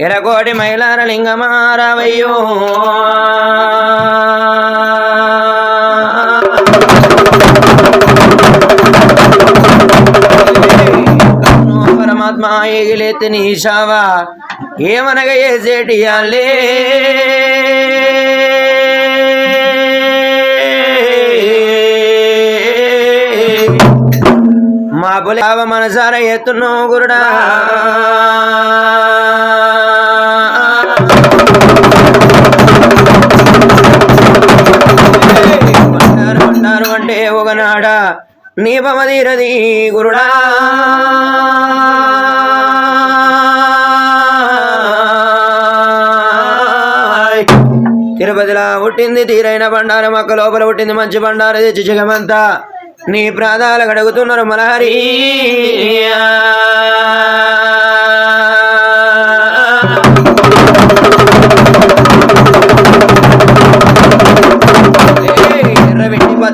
ఎరకోటి మైలార లింగమారవయ్యో. పరమాత్మ ఏగిలేతి నీషావా ఏమనగా ఏసేటి అల్లే. మా పులావ మనసార ఎత్తును గురుడా. ఒకనాడ నీపమదీరది గురుడా. తిరుపతిలా పుట్టింది తీరైన బండారు మొక్క లోపల పుట్టింది మంచి బండారు తెచ్చి జగమంతా. నీ ప్రాణాలు గడుగుతున్నారు మలహరి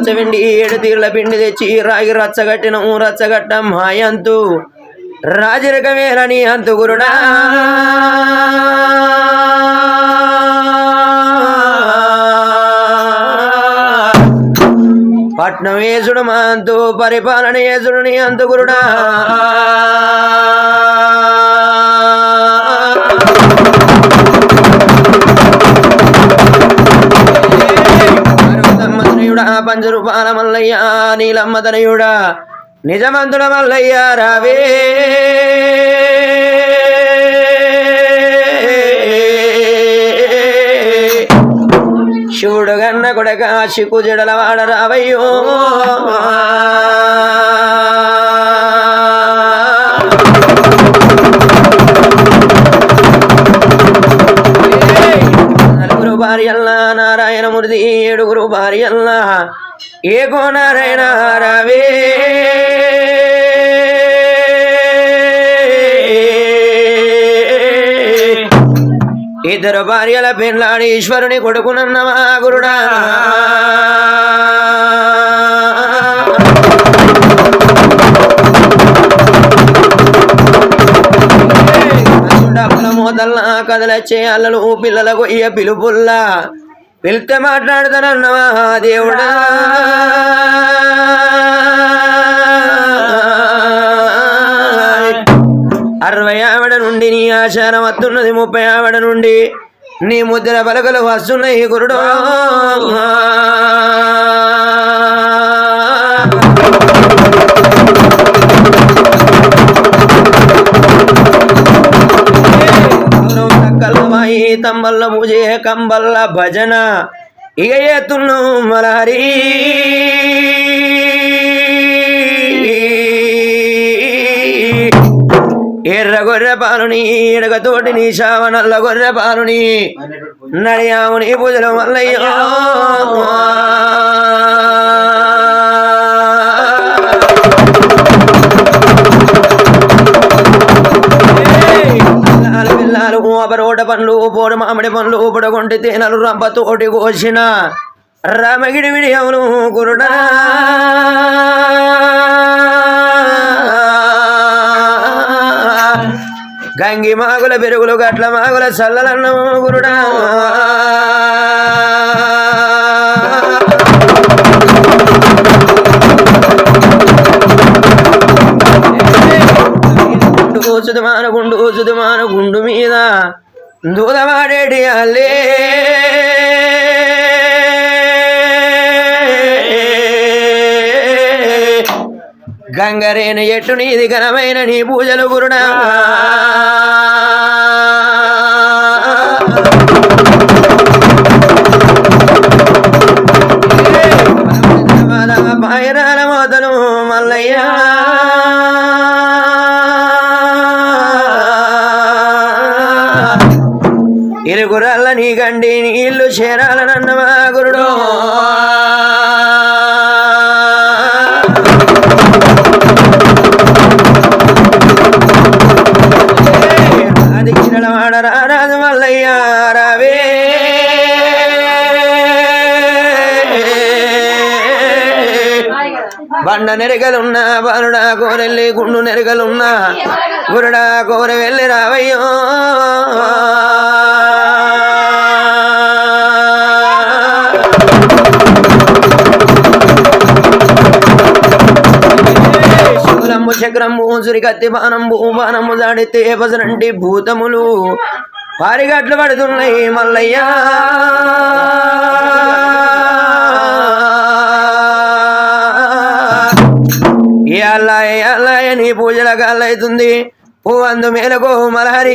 ఎర్రవిండి ఏడు తీరుల పిండి తెచ్చి రాగి రచ్చగట్టిన రచ్చగట్ట మాయంతు రాజరకమేనని అంతు గురుడా. పట్నం వేసుడు మాంతు పరిపాలన వేసుడు నీ అంతు గురుడా. పార్వతమ్మతనయుడా పంచరూపాల మల్లయ్య నీలమ్మతనయుడా నిజమంతుడ మల్లయ్య రావే. శివుడు గన్న కొడక శికు జడల వాడ రావయ్యో. భార్యల్లా నారాయణమూర్తి ఏడుగురు భార్యల్లా. ఏకో నారాయణ రవే. ఇద్దరు భార్యల పెళ్ళాడి ఈశ్వరుని కొడుకునన్నమా గురుడా? మొదల కదలచ్చే అల్లలు పిల్లలకు ఇయ్య పిలుపుల్లా. పిలితే మాట్లాడతానన్నమా దేవుడా అరవై ఆవిడ నుండి నీ ఆచారం వస్తున్నది ముప్పై ఆవిడ నుండి. నీ ముద్ర పలకలు వస్తున్నాయి గురుడు. కల్లమాయి తమ్మల్ల పూజే కంబల్ల భజన. ఇక ఎత్తును మలహరి. ఎర్ర గొర్రె పాలుని ఎడగతోటి నీ శావ నల్ల గొర్రె పాలుని. నడియాముని పూజలు మల్లయ్యో బోడ పండ్లు బోడ మామిడి పండ్లు బుడగొంటి తేనెలు రంప తోటి కోసిన రామగిడి విడియమును గురుడా గంగి మాగుల పెరుగులు గట్ల మాగుల చల్లలన్న గురుడా గుండు గుండు సుదుమాన గుండు మీద దూదమాడేటి అల్లే గంగరేన ఎట్టు నీది ఘనమైన నీ పూజలు గురుడా. ఇరుగురల్ల నీ గండి నీళ్ళు చేరాలనన్నమా గురుడు. మల్లయ్య బండ నెరగలున్నా బాలుడా కోరెల్లి గుండు నెరగలున్నా గురుడా కోర వెళ్ళి రావయ్యో. శక్రంబు చక్రము సురి కత్తి బాణంబు బాణము దాడితే పసరంటి భూతములు పారిగట్లు పడుతున్నాయి మల్లయ్యా ఇయాలాయ ఇయాలాయ నీ పూజల కాళ్ళైతుంది పువ్వందు అందు మేలకు మలహరి